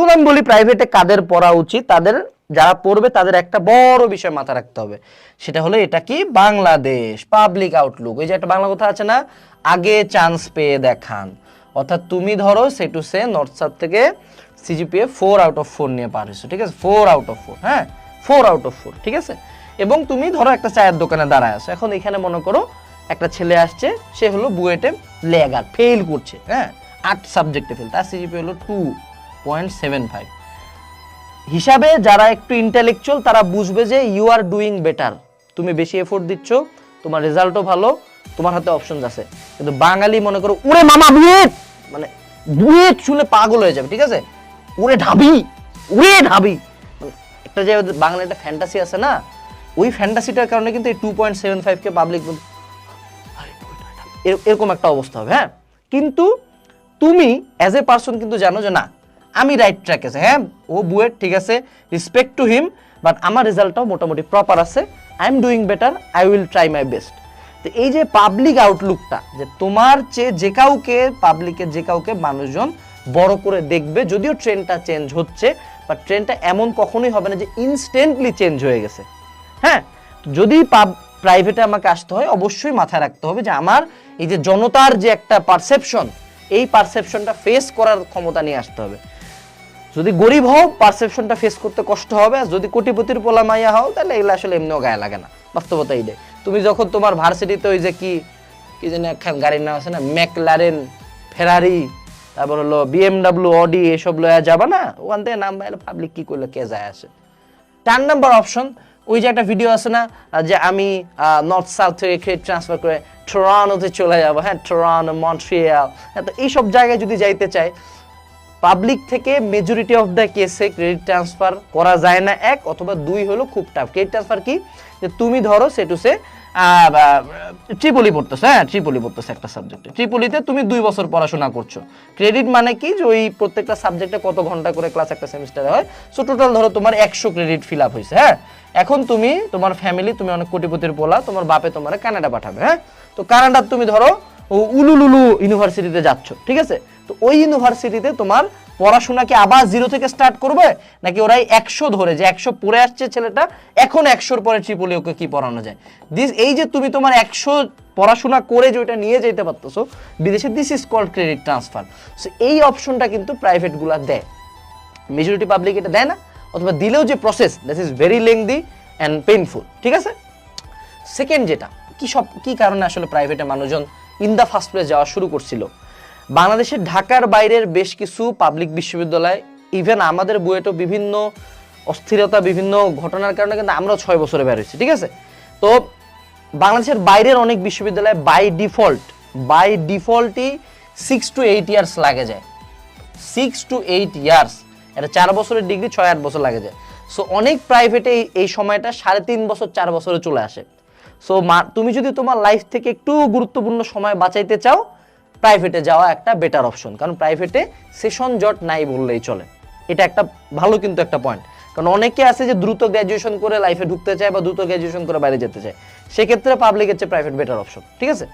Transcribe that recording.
এখন আমি বলি প্রাইভেটে কাদের পড়া উচিত, তাদের যারা পড়বে তাদের একটা বড় বিষয় মাথা রাখতে হবে। সেটা হলো এটা কি? বাংলাদেশ পাবলিক আউটলুক ওই যে একটা বাংলা কথা আছে না, আগে চান্স পেয়ে দেখান। অর্থাৎ তুমি ধরো সে টু সে নর্থ সাউথ থেকে CGPA four out of four নিয়ে পার ঠিক আছে? ফোর আউট অফ ফোর হ্যাঁ? ফোর আউট অফ ফোর ঠিক আছে? এবং তুমি ধরো একটা চায়ের দোকানে দাঁড়ায় আছো। এখন এখানে মনে করো একটা ছেলে আসছে, সে হলো বুয়েটে লেগার ফেল করছে হ্যাঁ? আট সাবজেক্টে ফেল তার সিজিপি হলো টু পয়েন্ট সেভেন ফাইভ। হিসাবে যারা একটু ইন্টালেকচুয়াল তারা বুঝবে যে ইউ আর ডুইং বেটার তুমি বেশি এফোর্ট দিচ্ছ, তোমার রেজাল্টও ভালো, তোমার হাতে অপশনস আছে। কিন্তু বাঙালি মনে করো, উড়ে মামা, বুয়েট! মানে বুয়েট শুনে পাগল হয়ে যাবে, ঠিক আছে? উড়ে ঢাবি উড়ে ঢাবি। মানে একটা যে বাংলা একটা ফ্যান্টাসি আছে না, ওই ফ্যান্টাসিটার কারণে কিন্তু এই টু পয়েন্ট সেভেন ফাইভকে পাবলিক এরকম একটা অবস্থা হবে হ্যাঁ? কিন্তু তুমি অ্যাজ এ পার্সন কিন্তু জানো যে না আমি রাইট ট্র্যাক আছে হ্যাঁ? ও বুয়েট ঠিক আছে? রিসপেক্ট টু হিম বাট আমার রেজাল্টটাও মোটামুটি প্রপার আছে। I am doing better I will try my best তো এই যে পাবলিক আউটলুকটা যে তোমার চেয়ে যে কাউকে পাবলিকের যে কাউকে মানুষজন বড় করে দেখবে, যদিও ট্রেনটা চেঞ্জ হচ্ছে বা ট্রেনটা এমন কখনোই হবে না যে ইনস্ট্যান্টলি চেঞ্জ হয়ে গেছে। হ্যাঁ? যদি প্রাইভেটে আমাকে আসতে হয়, অবশ্যই মাথায় রাখতে হবে যে আমার এই যে জনতার যে একটা পারসেপশন এই পারসেপশনটা ফেস করার ক্ষমতা নিয়ে আসতে হবে। যদি গরিব হও পারসেপশনটা ফেস করতে কষ্ট হবে, আর যদি কোটিপতির পোলা মাইয়া হও, তাহলে এগুলো আসলে এমনিও গায়ে লাগে না। বাস্তবতা এইটাই তুমি যখন তোমার ভার্সিটিতে ওই যে কি কি যেন একখান গাড়ির নাম আছে না ম্যাকলারেন ফেরারি তারপর হলো বিএমডাব্লিউ অডি এসব লয়া যাবা না, ওখান থেকে নাম পাবলিক কি করলে কে যায় আসে? চার নাম্বার অপশন ওই যে একটা ভিডিও আছে না যে আমি নর্থ সাউথ থেকে ক্রেডিট ট্রান্সফার করে টরানোতে চলে যাব। হ্যাঁ টরানো মন্ট্রিয়াল হ্যাঁ তো এইসব জায়গায় যদি যাইতে চাই পাবলিক থেকে মেজরিটি অফ দ্য কেসে ক্রেডিট ট্রান্সফার করা যায় না, এক, অথবা দুই হলো খুব টাফ ক্রেডিট ট্রান্সফার কি? যে তুমি ধরো সে টু সে ট্রিপলি পড়তেছো হ্যাঁ ট্রিপলি পড়তেছো একটা সাবজেক্টে ট্রিপলিতে তুমি দুই বছর পড়াশোনা করছ। ক্রেডিট মানে কি? যে ওই প্রত্যেকটা সাবজেক্টে কত ঘণ্টা করে ক্লাস একটা সেমিস্টারে হয়? সো টোটাল ধরো তোমার একশো ক্রেডিট ফিল আপ হয়েছে হ্যাঁ? এখন তুমি, তোমার ফ্যামিলি তুমি অনেক কোটিপতির পোলা তোমার বাপে তোমার কানাডা পাঠাবে হ্যাঁ? তো কানাডার তুমি ধরো উলুলুলু ইউনিভার্সিটিতে যাচ্ছ, ঠিক আছে? তো ওই ইউনিভার্সিটিতে তোমার পড়াশোনা কি আবার জিরো থেকে স্টার্ট করবে? নাকি ওরাই একশো ধরে যে একশো পড়ে আসছে ছেলেটা, এখন একশোর পরে ট্রিপলি ওকে কি পড়ানো যায়? দিস এই যে তুমি তোমার একশো পড়াশোনা করে যে ওইটা নিয়ে যেতে পারতেছো, বিদেশে this is called credit transfer so এই অপশনটা কিন্তু প্রাইভেটগুলো দেয়। মেজরিটি পাবলিক এটা দেয় না, অথবা দিলেও যে process that is very lengthy and painful ঠিক আছে? সেকেন্ড যেটা, কি সব কি কারণে আসলে প্রাইভেটে মানুষজন ইন দ্য ফার্স্ট প্লেস যাওয়া শুরু করছিল? বাংলাদেশের ঢাকার বাইরের বেশ কিছু পাবলিক বিশ্ববিদ্যালয় ইভেন আমাদের বুয়েটও বিভিন্ন অস্থিরতা, বিভিন্ন ঘটনার কারণে কিন্তু আমরাও ছয় বছরে বের হয়েছি, ঠিক আছে? তো বাংলাদেশের বাইরের অনেক বিশ্ববিদ্যালয়ে বাই ডিফল্ট বাই ডিফল্টই সিক্স টু এইট ইয়ার্স লাগে যায়। সিক্স টু এইট ইয়ার্স এটা চার বছরের ডিগ্রি ছয়, আট বছর লাগে যায়। সো অনেক প্রাইভেটে এই সময়টা সাড়ে তিন বছর, চার বছরে চলে আসে। সো তুমি যদি তোমার লাইফ থেকে একটু গুরুত্বপূর্ণ সময় বাঁচাইতে চাও প্রাইভেটে যাওয়া একটা বেটার অপশন কারণ প্রাইভেটে সেশন জট নাই বললেই চলে। এটা একটা ভালো কিন্তু একটা পয়েন্ট কারণ অনেকে আছে যে দ্রুত গ্র্যাজুয়েশন করে লাইফে ঢুকতে চায় বা দ্রুত গ্র্যাজুয়েশন করে বাইরে যেতে চায়। সেক্ষেত্রে পাবলিকের চেয়ে প্রাইভেট বেটার অপশন ঠিক আছে?